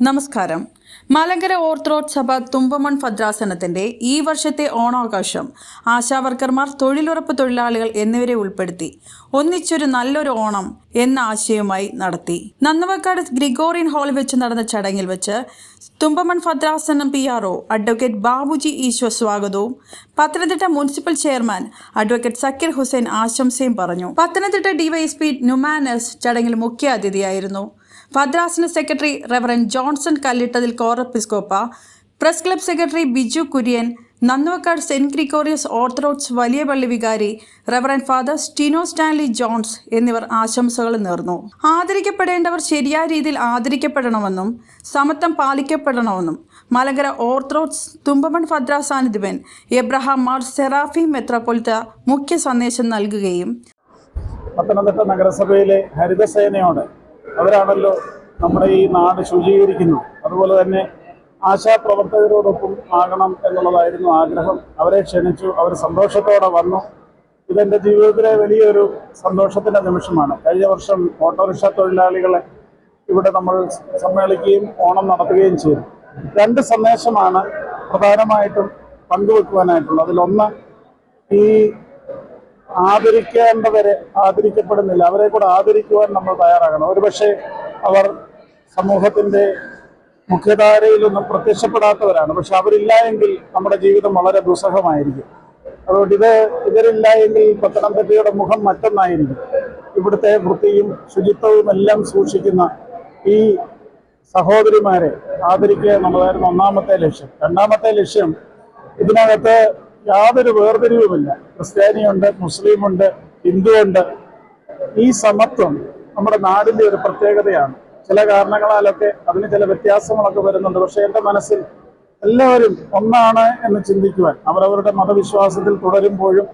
നമസ്കാരം. മലങ്കര ഓർത്തഡോക്സ് സഭ തുമ്പമൺ ഭദ്രാസനത്തിന്റെ ഈ വർഷത്തെ ഓണാഘോഷം ആശാവർക്കർമാർ തൊഴിലുറപ്പ് തൊഴിലാളികൾ എന്നിവരെ ഉൾപ്പെടുത്തി ഒന്നിച്ചൊരു നല്ലൊരു ഓണം എന്ന ആശയവുമായി നടത്തി. നന്നവക്കാട് ഗ്രിഗോറിയൻ ഹാളിൽ വെച്ച് നടന്ന ചടങ്ങിൽ വെച്ച് Thumpamon ഭദ്രാസനം P R O advocate Babuji Eashwar സ്വാഗതവും Pathanamthitta municipal chairman advocate Zakir Hussain ആശംസയും പറഞ്ഞു. പത്തനംതിട്ട ഡിവൈഎസ്പി നുമാനസ് ചടങ്ങിൽ മുഖ്യ അതിഥിയായിരുന്നു ഭദ്രാസന secretary reverend Johnson കല്ലിട്ടതിൽ Corepiscopa. Press club secretary Biju Kurian Nannuvakkad saint Gregorios orthodox വലിയ പള്ളി വികാരി reverend father Stino Stanley Johns എന്നിവർ ആശംസകൾ നേർന്നു. ആദരിക്കപ്പെടേണ്ടവർ ശരിയായ രീതിയിൽ ആദരിക്കപ്പെടണമെന്നും സമത്വം പാലിക്കപ്പെടണമെന്നും മലങ്കര ഓർത്തഡോക്സ് തുമ്പമൺ ഫദ്രാസാനിധിപൻ എബ്രഹാം മാർ സെറാഫി മെത്രാപൊലിത്ത മുഖ്യ സന്ദേശം നൽകുകയും പത്തനംതിട്ട നഗരസഭയിലെ ഹരിതസേനയോട് അവരാണല്ലോ നമ്മുടെ ഈ നാട് ശുചീകരിക്കുന്നത്. അതുപോലെ തന്നെ ആശാപ്രവർത്തകരോടൊപ്പം ആകണം എന്നുള്ളതായിരുന്നു ആഗ്രഹം. അവരെ ക്ഷണിച്ചു അവർ സന്തോഷത്തോടെ വന്നു. ഇതെന്റെ ജീവിതത്തിലെ വലിയൊരു സന്തോഷത്തിന്റെ നിമിഷമാണ്. കഴിഞ്ഞ വർഷം ഓട്ടോറിക്ഷ തൊഴിലാളികളെ ഇവിടെ നമ്മൾ സമ്മേളിക്കുകയും ഓണം നടത്തുകയും ചെയ്തു. രണ്ട് സന്ദേശമാണ് പ്രധാനമായിട്ടും പങ്കുവെക്കുവാനായിട്ടുള്ളത്. അതിലൊന്ന് ഈ ആദരിക്കേണ്ടവരെ ആദരിക്കപ്പെടുന്നില്ല. അവരെ കൂടെ ആദരിക്കുവാൻ നമ്മൾ തയ്യാറാകണം. ഒരുപക്ഷെ അവർ സമൂഹത്തിന്റെ മുഖ്യധാരയിലൊന്നും പ്രത്യക്ഷപ്പെടാത്തവരാണ്. പക്ഷെ അവരില്ല എങ്കിൽ നമ്മുടെ ജീവിതം വളരെ ദുസ്സഹമായിരിക്കും. അതുകൊണ്ട് ഇത് ഇവരില്ല എങ്കിൽ പത്തനംതിട്ടയുടെ മുഖം മറ്റൊന്നായിരിക്കും. ഇവിടുത്തെ വൃത്തിയും ശുചിത്വവും എല്ലാം സൂക്ഷിക്കുന്ന ഈ സഹോദരിമാരെ ആദരിക്കുക എന്നുള്ളതായിരുന്നു ഒന്നാമത്തെ ലക്ഷ്യം. രണ്ടാമത്തെ ലക്ഷ്യം ഇതിനകത്ത് യാതൊരു വേർതിരിവുമില്ല. ക്രിസ്ത്യാനിയുണ്ട് മുസ്ലിമുണ്ട് ഹിന്ദുവുണ്ട്. ഈ സമത്വം നമ്മുടെ നാടിന്റെ ഒരു പ്രത്യേകതയാണ്. ചില കാരണങ്ങളാലൊക്കെ അതിന് ചില വ്യത്യാസങ്ങളൊക്കെ വരുന്നുണ്ട്. പക്ഷെ എന്റെ മനസ്സിൽ എല്ലാവരും ഒന്നാണ് എന്ന് ചിന്തിക്കുവാൻ അവരവരുടെ മതവിശ്വാസത്തിൽ തുടരുമ്പോഴും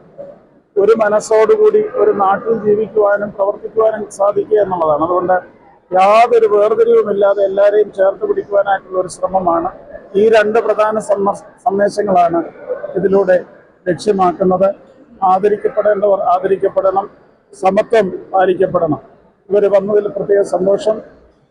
ഒരു മനസ്സോടുകൂടി ഒരു നാട്ടിൽ ജീവിക്കുവാനും പ്രവർത്തിക്കുവാനും സാധിക്കുക എന്നുള്ളതാണ്. അതുകൊണ്ട് യാതൊരു വേർതിരിവുമില്ലാതെ എല്ലാവരെയും ചേർത്ത് പിടിക്കുവാനായിട്ടുള്ള ഒരു ശ്രമമാണ്. ഈ രണ്ട് പ്രധാന സന്ദേശങ്ങളാണ് ഇതിലൂടെ ലക്ഷ്യമാക്കുന്നത്. ആദരിക്കപ്പെടേണ്ടവർ ആദരിക്കപ്പെടണം. സമത്വം പാലിക്കപ്പെടണം. ഇവർ വന്നതിൽ പ്രത്യേക സന്തോഷം.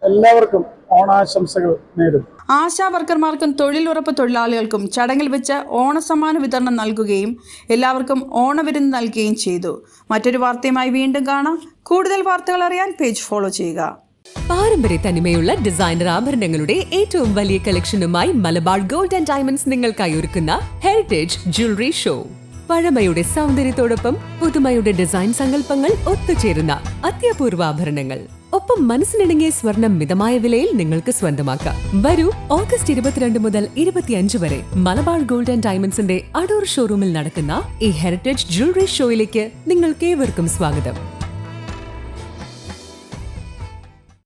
എല്ലാവർക്കും ഓണാശംസകൾ നേരും ആശാവർക്കർമാർക്കും തൊഴിലുറപ്പ് തൊഴിലാളികൾക്കും ചടങ്ങിൽ വെച്ച് ഓണസമ്മാന വിതരണം നൽകുകയും എല്ലാവർക്കും ഓണവിരുന്ന് നൽകുകയും ചെയ്തു. മറ്റൊരു വാർത്തയുമായി വീണ്ടും കാണാം. കൂടുതൽ വാർത്തകൾ അറിയാൻ പേജ് ഫോളോ ചെയ്യുക. പാരമ്പര്യ തനിമയുള്ള ഡിസൈനർ ആഭരണങ്ങളുടെ ഏറ്റവും വലിയ കളക്ഷനുമായി മലബാർ ഗോൾഡ് ആൻഡ് ഡയമണ്ട്സ് നിങ്ങൾക്കായി ഒരുക്കുന്ന ഹെറിറ്റേജ് ജ്വല്ലറി ഷോ പഴമയുടെ സൗന്ദര്യത്തോടൊപ്പം പുതുമയുടെ ഡിസൈൻ സങ്കല്പങ്ങൾ ഒത്തുചേരുന്ന അത്യപൂർവ ആഭരണങ്ങൾ ഒപ്പം മനസ്സിനിണങ്ങിയ സ്വർണം മിതമായ വിലയിൽ നിങ്ങൾക്ക് സ്വന്തമാക്കാം. വരൂ ഓഗസ്റ്റ് ഇരുപത്തിരണ്ട് മുതൽ ഇരുപത്തിയഞ്ച് വരെ മലബാർ ഗോൾഡ് ആൻഡ് ഡയമണ്ട്സിന്റെ അടൂർ ഷോറൂമിൽ നടക്കുന്ന ഈ ഹെറിറ്റേജ് ജ്വല്ലറി ഷോയിലേക്ക് നിങ്ങൾക്ക് ഏവർക്കും സ്വാഗതം.